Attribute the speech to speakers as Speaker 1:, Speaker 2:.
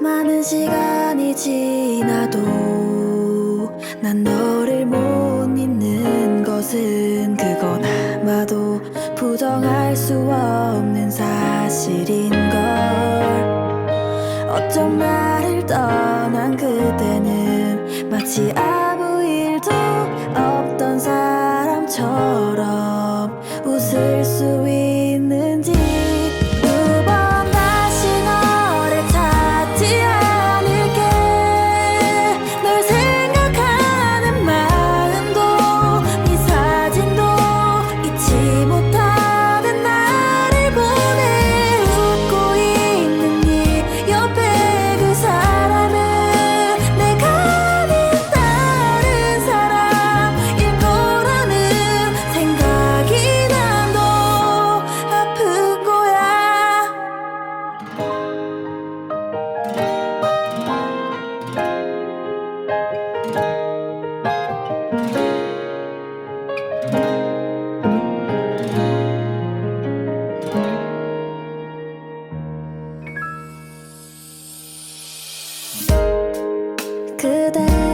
Speaker 1: 많은 시간이 지나도 난 너를 못 잊는 것은 그건 아마도 부정할 수 없는 사실인걸. 어쩜 나를 떠난 그때는 마치 아무 일도 없던 사람. 처럼 웃을 수 있는 그대.